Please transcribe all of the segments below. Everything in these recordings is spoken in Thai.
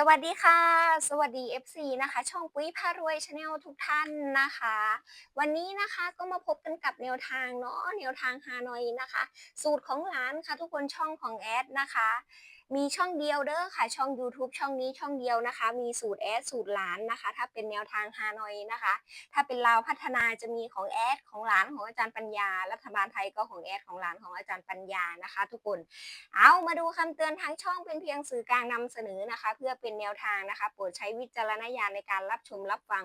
สวัสดีค่ะ สวัสดี FC นะคะ ช่องปุ้ยพารวยชาแนลทุกท่านนะคะ วันนี้นะคะก็มาพบกันกับแนวทางเนาะแนวทางฮานอยนะคะ สูตรของร้านค่ะทุกคนช่องของแอดนะคะ มีช่องเดียวเด้อค่ะ ช่อง YouTube ช่องนี้ช่องเดียวนะคะ มีสูตรแอดสูตรหลานนะคะ ถ้าเป็นแนวทางฮานอยนะคะ ถ้าเป็นลาวพัฒนาจะมีของแอดของหลานของอาจารย์ปัญญา รัฐบาลไทยก็ของแอดของหลานของอาจารย์ปัญญานะคะ ทุกคน เอามาดูคำเตือนทางช่องเป็นเพียงสื่อกลางนำเสนอนะคะ เพื่อเป็นแนวทางนะคะ โปรดใช้วิจารณญาณในการรับชมรับฟัง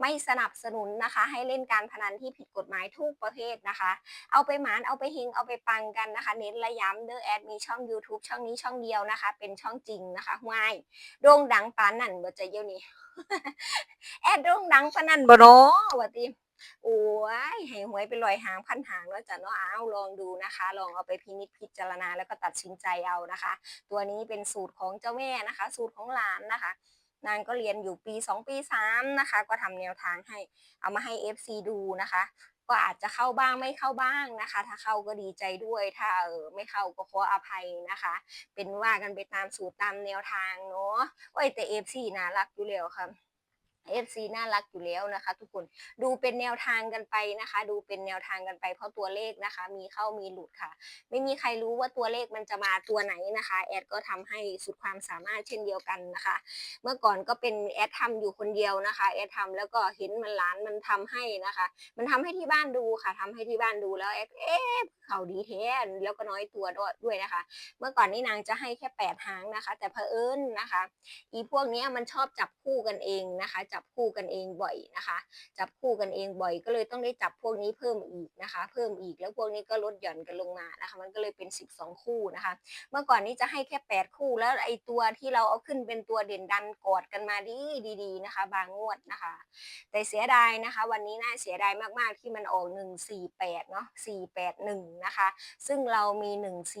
ไม่สนับสนุนนะคะ ให้เล่นการพนันที่ผิดกฎหมายทุกประเภทนะคะ เอาไปหมานเอาไปเฮงเอาไปปังกันนะคะ เน้นระย้ำเด้อแอดมีช่อง YouTube ช่องนี้ช่องเดียวนะคะ เป็นช่องจริงนะคะห่วยโด่งดังปานนั่นบ่จะเยี่ยวนี้แอดโด่งดังปานนั่นบ่เนาะว่าติโอ้ยให้หวยไปลอยหางพันหางแล้วจ้ะเนาะเอาลองดูนะคะ ลองเอาไปพินิจพิจารณาแล้วก็ตัดสินใจเอานะคะ ตัวนี้เป็นสูตรของเจ้าแม่นะคะ สูตรของหลานนะคะนางก็เรียนอยู่ปี 2 ปี 3 นะคะ ก็ทำแนวทางให้เอามาให้ FC ดูนะคะ ก็อาจจะเข้าบ้างไม่เข้าบ้างนะคะ ถ้าเข้าก็ดีใจด้วย ถ้าเออไม่เข้าก็ขออภัยนะคะ เป็นว่ากันไปตามสูตรตามแนวทางเนาะโอ้ยแต่เอฟซีน่ารักอยู่แล้วค่ะ FC น่ารักอยู่แล้วนะคะ ทุกคนดูเป็นแนวทางกันไปนะคะ ดูเป็นแนวทางกันไปเพราะตัวเลขนะคะ มีเข้ามีหลุดค่ะ ไม่มีใครรู้ว่าตัวเลขมันจะมาตัวไหนนะคะแอดก็ทำให้สุดความสามารถเช่นเดียวกันนะคะ เมื่อก่อนก็เป็นแอดทำอยู่คนเดียวนะคะแอดทำแล้วก็เห็นมันหลานมันทำให้นะคะ มันทำให้ที่บ้านดูค่ะทำให้ที่บ้านดูแล้วแอดเอ๊ะเขาดีแท้แล้วก็น้อยตัวด้วยนะคะ เมื่อก่อนนี่นางจะให้แค่แปดหางนะคะ แต่เผอิญนะคะ อีพวกนี้มันชอบจับคู่กันเองนะคะจัับคู่กันเองบ่อยนะคะ จับคู่กันเองบ่อย ก็เลยต้องได้จับพวกนี้เพิ่มอีกนะคะ เพิ่มอีกแล้วพวกนี้ก็ลดหย่อนกันลงมานะคะ มันก็เลยเป็น 12 คู่นะคะ เมื่อก่อนนี้จะให้แค่ 8 คู่ แล้วไอตัวที่เราเอาขึ้นเป็นตัวเด่นดันกอดกันมาดีดีๆนะคะ บางงวดนะคะ แต่เสียดายนะคะ วันนี้น่าเสียดายมากๆที่มันออก 148 เนาะ481 นะคะ ซึ่งเรามี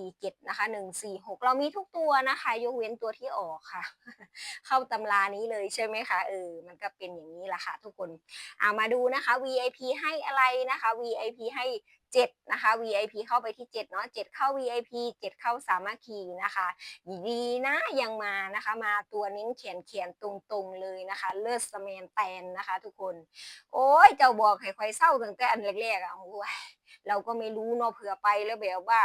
147 นะคะ 146 เรามีทุกตัวนะคะ ยกเว้นตัวที่ออกค่ะ เข้าตำรานี้เลยใช่ไหมคะเออมันก็เป็นอย่างนี้แหละค่ะทุกคนเอามาดูนะคะ VIP ให้อะไรนะคะ VIP ให้7นะคะ VIP เข้าไปที่7เนาะ7เข้า VIP 7 เข้าสามัคคีนะคะดีนะยังมานะคะ มาตัวเน้นเขียนเขียนตรงๆเลยนะคะ เลิศสแมนแตนนะคะ ทุกคน โอ้ยเจ้าบอกให้ใครเศร้าตั้งแต่อันแรกๆอะโอ้ย เราก็ไม่รู้เนาะเผื่อไปแล้วแบบว่า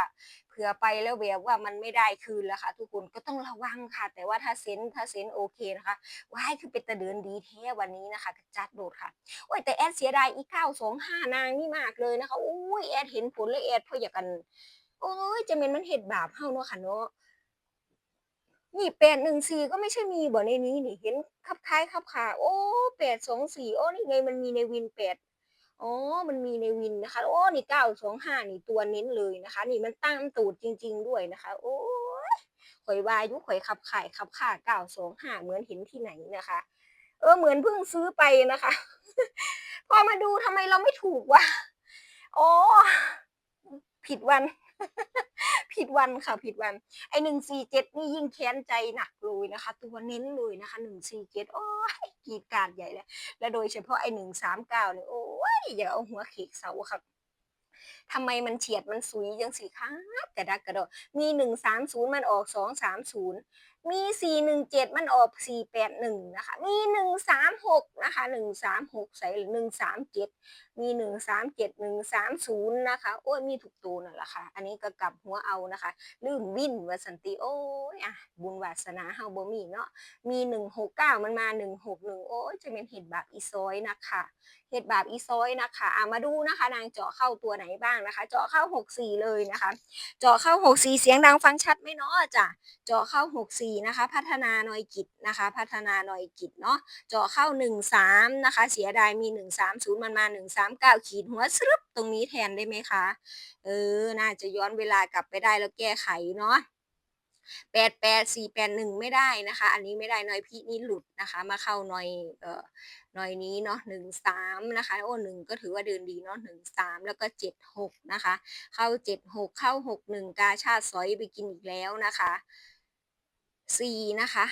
เผื่อไปแล้วแบบว่ามันไม่ได้คืนแล้วค่ะ ทุกคนก็ต้องระวังค่ะ แต่ว่าถ้าเซนถ้าเซนโอเคนะคะว้ายคือเป็นตะเดินดีแท้วันนี้นะคะกระจัดโดดค่ะโอ้ยแต่แอดเสียดายอีเก้าสองห้านางนี่มากเลยนะคะโอ้ยแอดเห็นผลเลยแอดเพราะอยากกัน โอ้ยจะเป็นมันเห็ดบาปเฮาเนาะค่ะเนาะนี่แปดหนึ่งสี่ก็ไม่ใช่มีบ่ในนี้นี่เห็นคับคล้ายคับขาโอ้แปดสองสี่โอ้นี่ไงมันมีในวินแปด อ๋อ มันมีในวินนะคะ โอ้ นี่เก้าสองห้านี่ตัวเน้นเลยนะคะ นี่มันตั้งตูดจริง ๆ ด้วยนะคะ โอ้ยข่อยวายุข่อยขับไขายขับข่าเก้าสองห้าเหมือนเห็นที่ไหนนะคะ เออ เหมือนเพิ่งซื้อไปนะคะ พอมาดูทำไมเราไม่ถูกวะ โอ๋อผิดวัน ผิดวันค่ะ ผิดวัน ไอหนึ่งสี่เจ็ดนี่ยิ่งแค้นใจหนักเลยนะคะ ตัวเน้นเลยนะคะหนึ่งสี่เจ็ดโอ้ยกีดการใหญ่เลยและโดยเฉพาะไอ้หนึ่งสามเก้าเนี่ยโอ้้ยอย่าเอาหัวเขกเสาครับ ทำไมมันเฉียดมันสุยจังสิคะกระดักกระโดดมีหนึ่งสามศูนย์มันออกสองสามศูนย์มีสี่หนึ่งเจ็ดมันออกสี่แปดหนึ่งนะคะมีหนึ่งสามหกนะคะหนึ่งสามหกใส่หรือหนึ่งสามเจ็ดมีหนึ่งสามเจ็ดหนึ่งสามศูนย์นะคะ โอ้ยมีถูกตัวนั่นแหละค่ะ อันนี้ก็กลับหัวเอานะคะ ลืมวินวาสันติโอ้ยอะบุญวาสนาเฮาบ่มีเนาะมีหนึ่งหกเก้ามันมาหนึ่งหกหนึ่งโอ้ยจะเป็นเห็ดบาปอีซอยนะคะเห็ดบาปอีซอยนะคะอะมาดูนะคะ นางเจาะเข้าตัวไหนบ้างนะคะ เจาะเข้าหกสี่เลยนะคะ เจาะเข้าหกสี่เสียงดังฟังชัดไหมเนาะจ้ะเจาะเข้าหกสี่นะคะ พัฒนาหน่อยกิจนะคะ พัฒนาหน่อยกิจเนาะเจาะเข้าหนึ่งสามนะคะ เสียดายมีหนึ่งสามศูนย์มันมาหนึ่งสามเก้าขีดหัวสรึบตรงนี้แทนได้ไหมคะ เออ น่าจะย้อนเวลากลับไปได้แล้วแก้ไขเนาะ แปดแปดสี่แปดหนึ่งไม่ได้นะคะ อันนี้ไม่ได้น้อยพี่นี่หลุดนะคะ มาเข้าน้อยเอ่อน้อยนี้เนาะหนึ่งสามนะคะโอ้หนึ่งก็ถือว่าเดินดีเนาะหนึ่งสามแล้วก็เจ็ดหกนะคะ เข้าเจ็ดหกเข้าหกหนึ่งกาชาติสอยไปกินอีกแล้วนะคะสี่นะคะ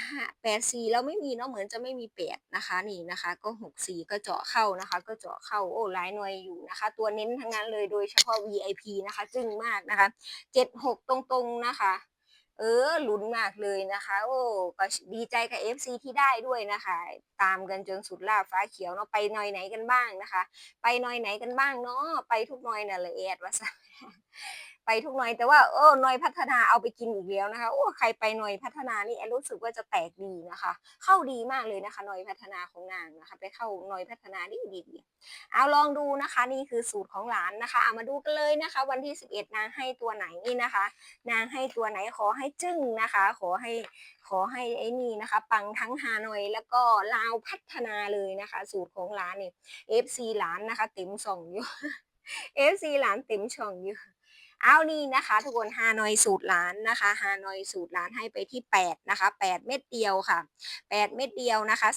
แปดสี่แล้วไม่มีเนาะเหมือนจะไม่มีแปดนะคะนี่นะคะ ก็หกสี่ก็เจาะเข้านะคะ ก็เจาะเข้าโอ้หลายหน่วยอยู่นะคะ ตัวเน้นทั้งนั้นเลยโดยเฉพาะ VIP นะคะจึ้งมากนะคะเจ็ดหกตรงๆนะคะ เออลุ้นมากเลยนะคะ โอ้ก็ดีใจกับ FC ที่ได้ด้วยนะคะ ตามกันจนสุดล่าฟ้าเขียวเนาะไปหน่อยไหนกันบ้างนะคะ ไปหน่อยไหนกันบ้างเนาะไปทุกหน่อยน่ะเลยแอดว่าซะ ไปทุกหน่อย แต่ว่าเออหน่อยพัฒนาเอาไปกินอีกแล้วนะคะโอ้ใครไปหน่อยพัฒนานี่แอนรู้สึกว่าจะแตกดีนะคะ เข้าดีมากเลยนะคะหน่อยพัฒนาของนางนะคะ ไปเข้าหน่อยพัฒนาดีดีดีเอาลองดูนะคะ นี่คือสูตรของหลานนะคะเอามาดูกันเลยนะคะ วันที่ 11 นางให้ตัวไหนนี่นะคะ นางให้ตัวไหนขอให้จึ้งนะคะ ขอให้ขอให้ไอ้นี่นะคะ ปังทั้งฮานอยแล้วก็ลาวพัฒนาเลยนะคะ สูตรของหลานนี่ FC หลานนะคะเต็มส่องอยู่ FC หลานเต็มช่องอยู่ เอานี่นะคะทุกคนฮานอยสูตรล้านนะคะฮานอยสูตรล้านให้ไปที่ 8 นะคะ 8 เม็ดเดียวค่ะ 8 เม็ดเดียวนะคะ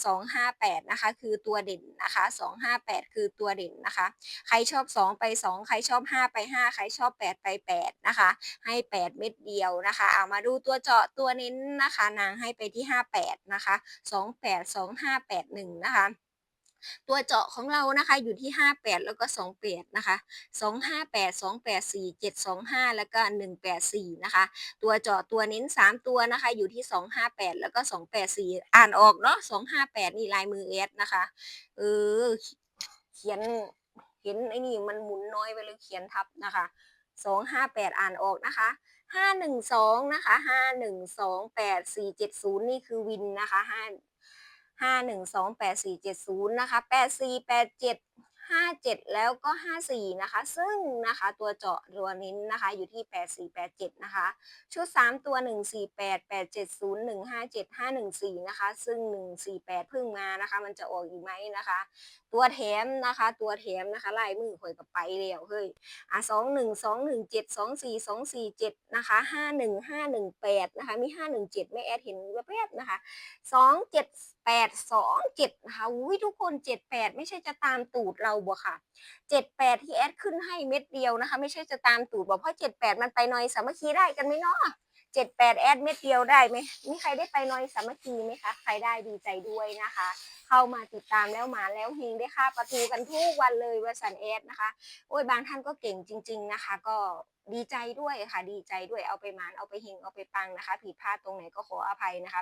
258 นะคะ คือตัวเด่นนะคะ 258 คือตัวเด่นนะคะ ใครชอบ 2 ไป 2 ใครชอบ 5 ไป 5 ใครชอบ 8 ไป 8 นะคะ ให้ 8 เม็ดเดียวนะคะ เอามาดูตัวเจาะตัวเน้นนะคะ นางให้ไปที่ 58 นะคะ 28 2581 นะคะ ตัวเจาะของเรานะคะอยู่ที่ 58 แล้วก็ 28 นะคะ 258 284 725 แล้วก็ 184 นะคะ ตัวเจาะตัวเน้น 3 ตัวนะคะ อยู่ที่ 258 แล้วก็ 284 อ่านออกเนาะ 258 นี่ลายมือเอสนะคะ เออ เขียน เห็นไอ้นี่มันหมุนน้อยไปเลยเขียนทับนะคะ258อ่านออกนะคะ512นะคะ5128470นี่คือวินนะคะ5 ห้าหนึ่งสองแปดสี่เจ็ดศูนย์นะคะแปดสี่แปดเจ็ดห้าเจ็ดแล้วก็ห้าสี่นะคะ ซึ่งนะคะตัวเจาะตัวนิ้นนะคะอยู่ที่แปดสี่แปดเจ็ดนะคะชุดสามตัวหนึ่งสี่แปดแปดเจ็ดศูนย์หนึ่งห้าเจ็ดห้าหนึ่งสี่นะคะซึ่งหนึ่งสี่แปดเพิ่งมานะคะ มันจะออกอีกไหมนะคะ ตัวแถมนะคะ ตัวแถมนะคะลายมือข่อยกับไปแล้วเฮ้ยอะสองหนึ่งสองหนึ่งเจ็ดสองสี่สองสี่เจ็ดนะคะห้าหนึ่งห้าหนึ่งแปดนะคะมีห้าหนึ่งเจ็ดไม่แอดเห็นแวบๆนะคะสองเจ็ด แปดสองเจ็ดนะคะอุ้ยทุกคนเจ็ดแปดไม่ใช่จะตามตูดเราบ่ค่ะเจ็ดแปดที่แอดขึ้นให้เม็ดเดียวนะคะ ไม่ใช่จะตามตูดบ่เพราะเจ็ดแปดมันไปหน่อยสามัคคีได้กันไหมเนาะเจ็ดแปดแอดเม็ดเดียวได้ไหมมีใครได้ไปหน่อยสามัคคีไหมคะใครได้ดีใจด้วยนะคะ เข้ามาติดตามแล้วหมาแล้วเฮงได้ค่าประตูกันทุกวันเลยเวสันแอดนะคะโอ้ยบางท่านก็เก่งจริง ๆนะคะ ก็ดีใจด้วยค่ะ ดีใจด้วยเอาไปหมานเอาไปเฮงเอาไปปังนะคะผิดพลาดตรงไหนก็ขออภัยนะคะ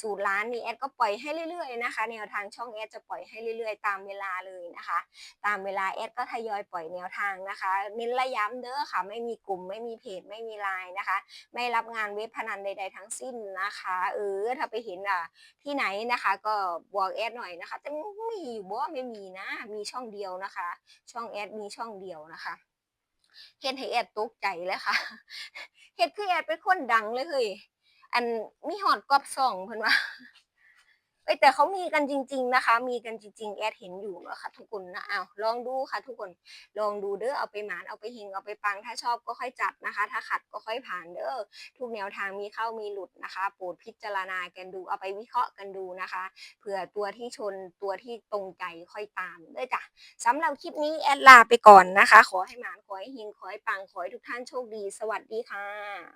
สูตรร้านนี้แอดก็ปล่อยให้เรื่อยๆนะคะแนวทางช่องแอดจะปล่อยให้เรื่อยๆ ตามเวลาเลยนะคะ ตามเวลาแอดก็ทยอยปล่อยแนวทางนะคะเน้นระย้ำเด้อค่ะ ไม่มีกลุ่มไม่มีเพจไม่มีไลน์นะคะ ไม่รับงานเว็บพนันใด ๆ ทั้งสิ้นนะคะ เออถ้าไปเห็นอะที่ไหนนะคะ ก็บอกแอดหน่อยนะคะ แต่มีอยู่บ่ไม่มีนะ มีช่องเดียวนะคะ ช่องแอดมีช่องเดียวนะคะเฮ็ดให้แอดตกใจเลยค่ะเฮ็ดคือแอดเป็นคนดังเลยเฮ้ยอันมีหอดกอบส่องเพิ่นว่า เอ้ยแต่เขามีกันจริง ๆนะคะ มีกันจริง ๆ แอดเห็นอยู่นะคะทุกคนนะเอาลองดูค่ะทุกคนลองดูเด้อเอาไปหมานเอาไปเฮงเอาไปปังถ้าชอบก็ค่อยจัดนะคะ ถ้าขัดก็ค่อยผ่านเด้อทุกแนวทางมีเข้ามีหลุดนะคะโปรดพิจารณากันดูเอาไปวิเคราะห์กันดูนะคะเผื่อตัวที่ชนตัวที่ตรงใจค่อยตามเด้อจ้ะสำหรับคลิปนี้แอดลาไปก่อนนะคะ ขอให้หมานขอให้เฮงขอให้ปังขอให้ทุกท่านโชคดี สวัสดีค่ะ